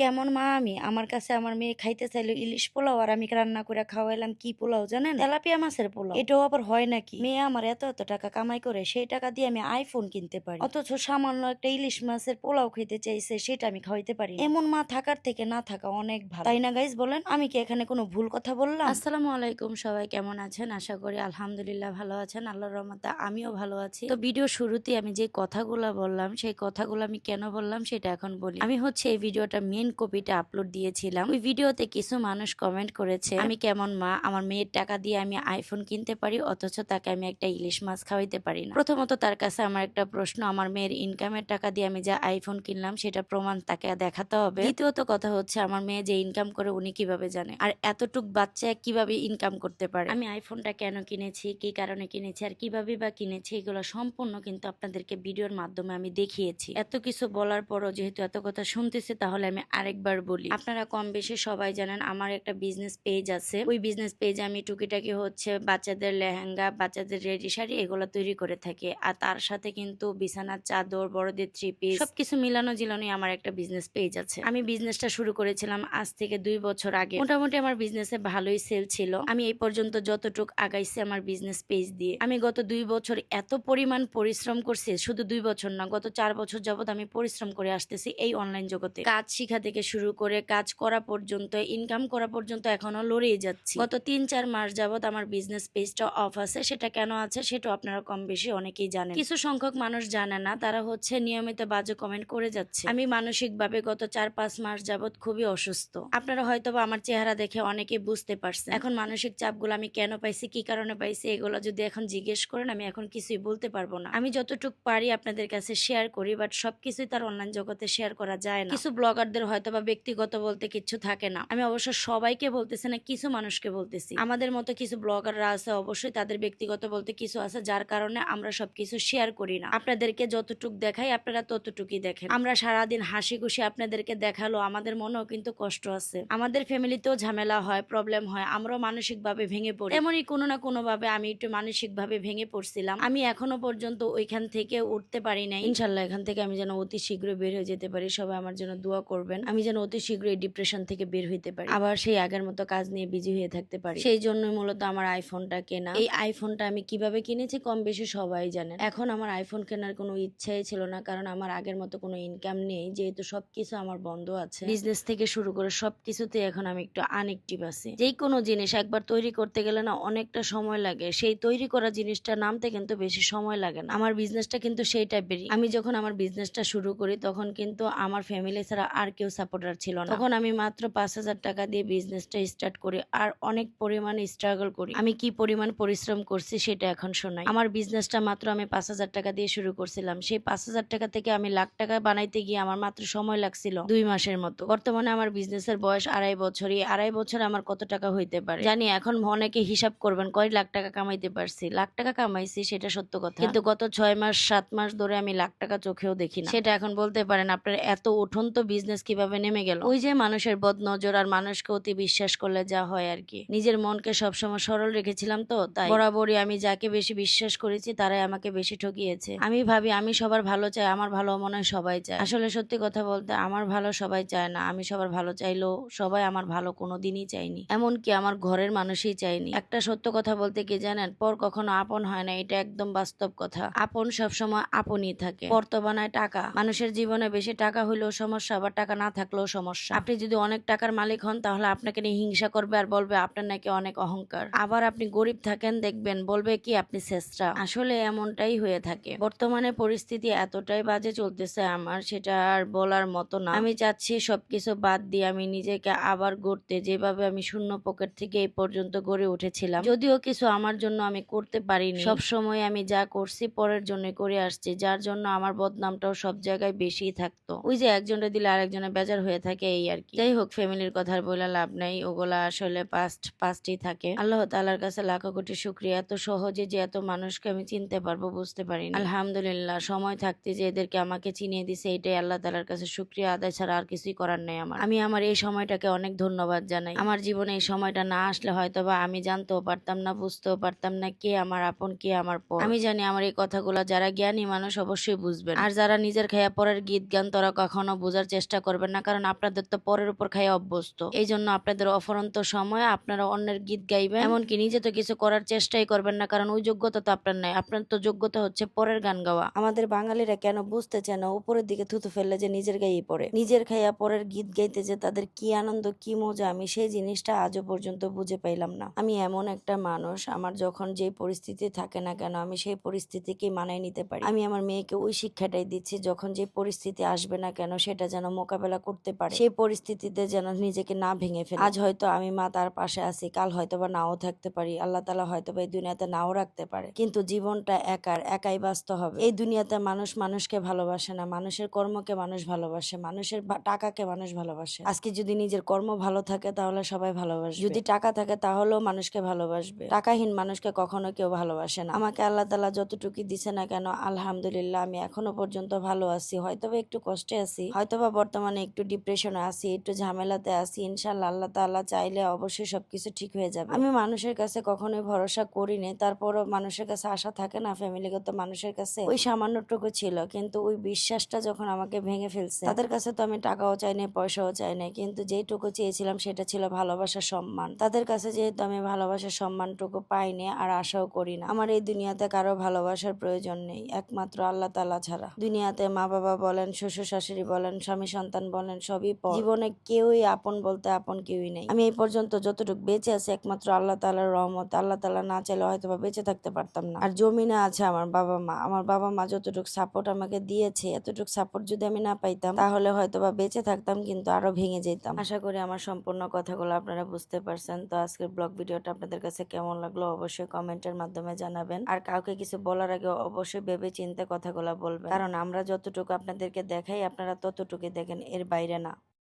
কেমন মা আমি? আমার কাছে আমার মেয়ে খাইতে চাইলো ইলিশ পোলাও আর আমি রান্না করে খাওয়াইলাম কি পোলাও জানেন? তেলাপিয়া মাছের পোলাও। এটাও আবার হয় নাকি? মেয়ে আমার এত এত টাকা কামাই করে, সেই টাকা দিয়ে আমি আইফোন কিনতে পারি। অথচ সামান্য একটা ইলিশ মাছের পোলাও খেতে চাইছে, সেটা আমি খাওয়াইতে পারি এমন মা থাকার থেকে না থাকা অনেক ভালো। তাই না গাইজ বলেন? আমি কি এখানে কোনো ভুল কথা বললাম? আসসালামু আলাইকুম সবাই, কেমন আছেন? আশা করি আলহামদুলিল্লাহ ভালো আছেন। আল্লাহর রহমতে আমিও ভালো আছি। তো ভিডিও শুরুতে আমি যে কথাগুলো বললাম, সেই কথাগুলো আমি কেন বললাম সেটা এখন বলি। আমি হচ্ছে এই ভিডিওটা মেন কপিটা আপলোড দিয়েছিলাম। ওই ভিডিওতে কিছু মানুষ কমেন্ট করেছে, আমি কেমন মা? আমার মেয়ের টাকা দিয়ে আমি আইফোন কিনতে পারি, অথচ তাকে আমি একটা ইলিশ মাছ খাওয়াইতে পারি না। প্রথমত তার কাছে আমার একটা প্রশ্ন, আমার মেয়ের ইনকামের টাকা দিয়ে আমি যা আইফোন কিনলাম, সেটা প্রমাণ তাকে দেখাতে হবে? দ্বিতীয়ত কথা হচ্ছে, আমার মেয়ে যে ইনকাম করে, উনি কীভাবে জানে? আর এতটুক বাচ্চা কীভাবে ইনকাম করতে পারে? আমি আইফোনটা কেন কিনেছি? কি কারণে কিনেছি? আর কীভাবে বা কিনেছি? এগুলো সম্পূর্ণ কিন্তু আপনাদেরকে ভিডিওর মাধ্যমে আমি দেখিয়েছি। এত কিছু বলার পরও যেহেতু এত কথা শুনতেছে, তাহলে আমি আরেকবার বলি। আপনারা কম বেশি সবাই জানেন আমার একটা বিজনেস পেজ আছে। ওই বিজনেস পেজে আমি টুকিটাকি হচ্ছে বাচ্চাদের লেহেঙ্গা, বাচ্চাদের রেডি শাড়ি এগুলো তৈরি করে থাকি। আর তার সাথে কিন্তু বিছানার চাদর, বড়দের থ্রি পিস সবকিছু মিলানো জিলানোই আমার একটা বিজনেস পেজ আছে। আমি বিজনেসটা শুরু করেছিলাম আজ থেকে দুই বছর আগে। মোটামুটি আমার বিজনেসে ভালোই সেল ছিল। আমি এই পর্যন্ত যতটুক আগাইছি আমার বিজনেস পেজ দিয়ে। আমি গত দুই বছর এত পরিমাণ পরিশ্রম করছি, শুধু দুই বছর না, গত চার বছর যাবত আমি পরিশ্রম করে আসতেছি এই অনলাইন জগতে। কাজ শিখা থেকে শুরু করে কাজ করা পর্যন্ত ইনকাম করা পর্যন্ত এখনও লড়িয়ে যাচ্ছি। গত তিন চার মাস যাবত আমার বিজনেস পেজটা অফ আছে, সেটা কেন আছে সেটা আপনারা কম বেশি অনেকেই জানেন। কিছু সংখ্যক মানুষ জানে না, তারা হচ্ছে নিয়মিত বাজে কমেন্ট করে যাচ্ছে। আমি মানসিক ভাবে গত চার পাঁচ মাস যাবত খুবই অসুস্থ। আপনারা হয়তো আমার চেহারা দেখে অনেকে বুঝতে পারছেন। এখন মানসিক চাপগুলো আমি কেন পাইছি, কি কারণে পাইছি, এগুলো যদি এখন জিজ্ঞেস করেন, আমি এখন কিছুই বলতে পারব না। আমি যতটুক পারি আপনাদের কাছে শেয়ার করি বাট সবকিছুই তার অনলাইন জগতে শেয়ার করা যায় না। কিছু ব্লগারদের হয়তো বা ব্যক্তিগত বলতে কিছু থাকে না। আমি অবশ্য সবাইকে বলতেছি না, কিছু মানুষকে বলতেছি। আমাদের মতো কিছু ব্লগাররা আছে, অবশ্যই তাদের ব্যক্তিগত বলতে কিছু আছে, যার কারণে আমরা সবকিছু শেয়ার করি না। আপনাদেরকে যতটুক দেখাই, আপনারা ততটুকুই দেখেন। আমরা সারাদিন হাসি খুশি আপনাদেরকে দেখাল, আমাদের মনেও কিন্তু কষ্ট আছে। আমাদের ফ্যামিলিতেও ঝামেলা হয় প্রবলেম হয়, আমরাও মানসিক ভাবে ভেঙে পড়ি। এমনই কোনো না কোনো ভাবে আমি একটু মানসিক ভাবে ভেঙে পড়ছিলাম। আমি এখনও পর্যন্ত ওইখান থেকে উঠতে পারি নাই। ইনশাল্লাহ এখান থেকে আমি যেন অতি শীঘ্রই বের হয়ে যেতে পারি। সবাই আমার জন্য দোয়া করবেন। আমি যেন অতি শীঘ্রই ডিপ্রেশন থেকে বের হইতে পারি। আবার সেই আগের মতো কাজ নিয়ে বিজি হয়ে থাকতে পারি। সেই জন্যই মূলত আমার আইফোনটা কেনা। এই আইফোনটা আমি কীভাবে কিনেছি কম বেশি সবাই জানেন এখন আমার আইফোন কেনার কোনো ইচ্ছাই ছিল না কারণ আমার আগের মতো কোনো ইনকাম নেই যেহেতু সবকিছু আমার বন্ধ আছে। বিজনেস থেকে শুরু করে সবকিছুতে এখন আমি একটু আনএক্টিভ আছি। যেই কোনো জিনিস একবার তৈরি করতে গেলে না অনেকটা সময় লাগে। সেই তৈরি করা জিনিসটা নামতে কিন্তু বেশি সময় লাগে না। আমার বিজনেসটা কিন্তু সেই টাইপেরই আমি যখন আমার বিজনেসটা শুরু করি তখন কিন্তু আমার ফ্যামিলি ছাড়া আর কেউ সাপোর্টার ছিল না। তখন আমি মাত্র পাঁচ হাজার টাকা দিয়ে বিজনেসটা স্টার্ট করি আর অনেক পরিমাণে স্ট্রাগল করি। আমি কি পরিমাণ পরিশ্রম করছি সেটা এখন শোনাই। আমার বিজনেসটা মাত্র আমি পাঁচ হাজার টাকা দিয়ে শুরু করছিলাম। সেই পাঁচ হাজার টাকা থেকে আমি লাখ টাকা বানাইতে গিয়ে আমার মাত্র সময় লাগছিল দুই মাসের মতো। বর্তমানে আমার বিজনেসের বয়স আড়াই বছর এই আড়াই বছর আমার কত টাকা হইতে পারে? জানি এখন অনেকে হিসাব করবেন কয় লাখ টাকা কামাইতে পারছি। লাখ টাকা কামাইছি সেটা সত্য কথা। কিন্তু গত ছয় মাস সাত মাস ধরে আমি লাখ টাকা চোখেও দেখি না। সেটা এখন বলতে পারেন আপনার এত উঠন্ত বিজনেস কীভাবে নেমে গেল? ওই যে মানুষের বদ নজর আর মানুষকে অতি বিশ্বাস করলে যা হয় আর কি। নিজের মনকে সবসময় সরল রেখেছিলাম তো, তাই বরাবরই আমি যাকে বেশি বিশ্বাস করেছি তারাই আমাকে বেশি ঠকিয়েছে। আমি ভাবি, আমি সবার ভালো চাই, আমার ভালো মনে হয় সবাই চায়। আসলে সত্যি কথা বলতে, আমার ভালো সবাই চায় না। আমি সবার ভালো চাইলেও সবাই আমার ভালো কোনো দিনই চাইনি এমনকি আমার ঘরের মানুষই চাইনি একটা সত্য কথা বলতে কি জানেন? পর কখনো আপন হয় না, এটা একদম বাস্তব কথা। আপন সবসময় আপনই থাকে। বর্তমানে টাকা। মানুষের জীবনে বেশি টাকা হইলেও সমস্যা, আবার টাকা না থাকলেও সমস্যা। আপনি যদি অনেক টাকার মালিক হন, তাহলে আপনাকে নিয়ে হিংসা করবে আর বলবে আপনার নাকি অনেক অহংকার। আবার আপনি গরিব থাকেন, দেখবেন বলবে কি আপনি শ্রেষ্ঠা আসলে এমনটাই হয়ে থাকে। বর্তমানে পরিস্থিতি এতটাই বাজে চলতেছে আমার, সেটা আর বলার মতো না। আমি চাচ্ছি সবকিছু বাদ দিয়ে আমি নিজেকে আবার গড়তে, যেভাবে আমি শূন্য পকেট থেকে এই পর্যন্ত গড়ে উঠেছিলাম। যদিও কিছু আমার জন্য আমি করতে পারিনি। সব সময় আমি যা করছি, পরের জন্য করে আসছি, যার জন্য আমার বদনামটাও সব জায়গায় বেশি থাকতো। ওই যে একজনের দিলে আরেকজনের বেজার হয়ে থাকে এই আর কি। যাই হোক ফ্যামিলির কথা আর বলে লাভ নাই। ওগুলা আসলে পাস্ট পাস্টই থাকে। আল্লাহ তালার কাছে লাখো কোটি শুক্রিয়া। এত সহজে যে এত মানুষকে আমি চিনতে পারব, বুঝতে পারি আলহামদুলিল্লাহ, সময় থাকতে যে এদেরকে আমাকে চিনিয়ে দিছে, এটাই আল্লাহ তালার কাছে শুক্রিয়া। আদায় ছাড়া আর কিছুই করার নেই আমার। আমি আমার এই সময়টাকে অনেক ধন্যবাদ জানাই। আমার জীবনে এই সময়টা না আসলে হয়তো বা আমি জানতেও পারতাম না, বুঝতেও পারতাম না কে আমার আপন, কে আমার পর। আমি জানি আমার এই কথাগুলো যারা জ্ঞানী মানুষ অবশ্যই বুঝবেন। আর যারা নিজের খেয়া পরের গীত, গান তারা কখনো বোঝার চেষ্টা করবে পারবেন না, কারণ আপনাদের তো পরের উপর খাই অভ্যস্ত। এই জন্য আপনাদের অফরন্ত সময় আপনারা অন্যের গীত গাইবেন। এমনকি নিজে তো কিছু করার চেষ্টাই করবেন না, কারণ ওই যোগ্যতা তো আপনার নাই। আপনার তো যোগ্যতা হচ্ছে পরের গান গাওয়া। আমাদের বাঙালিরা কেন বুঝতে চায় না উপরের দিকে থুতু ফেললে যে নিজের গায়ে পড়ে? নিজের খাইয়া পরের গীত গাইতে যে তাদের কি আনন্দ, কি মজা, আমি সেই জিনিসটা আজও পর্যন্ত বুঝে পাইলাম না। আমি এমন একটা মানুষ, আমার যখন যে পরিস্থিতি থাকে না কেন, আমি সেই পরিস্থিতিকে মানায় নিতে পারি। আমি আমার মেয়েকে ওই শিক্ষাটাই দিচ্ছি, যখন যে পরিস্থিতি আসবে না কেন, সেটা যেন মোকাবেলা করতে পারে। সেই পরিস্থিতিতে যেন নিজেকে না ভেঙে ফেলে। আজ হয়তো আমি মা তার পাশে আছি কাল হয়তো বা নাও থাকতে পারি। আল্লাহ তালা হয়তো বা এই দুনিয়াতে নাও রাখতে পারে। কিন্তু জীবনটা একার একাই বাঁচতে হবে। এই দুনিয়াতে মানুষ মানুষকে ভালোবাসে না মানুষের কর্মকে মানুষ ভালোবাসে মানুষের টাকাকে মানুষ ভালোবাসে। আজকে যদি নিজের কর্ম ভালো থাকে তাহলে সবাই ভালোবাসে যদি টাকা থাকে তাহলেও মানুষকে ভালোবাসবে। টাকাহীন মানুষকে কখনো কেউ ভালোবাসে না। আমাকে আল্লাহ তালা যতটুকু দিছে না কেন আলহামদুলিল্লাহ আমি এখনও পর্যন্ত ভালো আছি। হয়তোবা একটু কষ্টে আছি হয়তোবা বর্তমানে একটু ডিপ্রেশনে আছি, একটু ঝামেলাতে আছি, ইনশাল্লাহ আল্লাহ তাআলা চাইলে অবশ্যই সবকিছু ঠিক হয়ে যাবে। আমি মানুষের কাছে কখনোই ভরসা করিনি, তারপরও মানুষের কাছে আশা থাকে না, ফ্যামিলিগত মানুষের কাছে। ওই সামান্যটুকু ছিল, কিন্তু ওই বিশ্বাসটা যখন আমাকে ভেঙে ফেলছে, তাদের কাছে তো আমি টাকাও চাই নাই, পয়সাও চাই নাই, কিন্তু যেইটুকু চেয়েছিলাম সেটা ছিল ভালোবাসা সম্মান। তাদের কাছে যেহেতু আমি ভালোবাসার সম্মানটুকু পাইনি আর আশাও করি না, আমার এই দুনিয়াতে কারও ভালোবাসার প্রয়োজন নেই, একমাত্র আল্লাহ তাআলা ছাড়া। দুনিয়াতে মা বাবা বলেন শ্বশুর শাশুড়ি বলেন স্বামী সন্তান বলেন, সবই পর। জীবনে কেউই আপন বলতে আপন কেউই নেই। আমি এই পর্যন্ত যতটুকু বেঁচে আছি, একমাত্র আল্লাহ তাআলার রহমত। আল্লাহ তালা না চাইলে হয়তো বা বেঁচে থাকতে পারতাম না। আর জমিনে আছে আমার বাবা মা। আমার বাবা মা যতটুকু সাপোর্ট আমাকে দিয়েছে, এতটুকু সাপোর্ট যদি আমি না পাইতাম, তাহলে হয়তো বা বেঁচে থাকতাম, কিন্তু আরও ভেঙে যেতাম। আশা করি আমার সম্পূর্ণ কথাগুলো আপনারা বুঝতে পারছেন। তো আজকের ব্লগ ভিডিওটা আপনাদের কাছে কেমন লাগল অবশ্যই কমেন্টের মাধ্যমে জানাবেন। আর কাউকে কিছু বলার আগে অবশ্যই ভেবে চিন্তে কথাগুলো বলবেন। কারণ আমরা যতটুকু আপনাদেরকে দেখাই, আপনারা ততটুকু দেখেন। এর বাইরে না।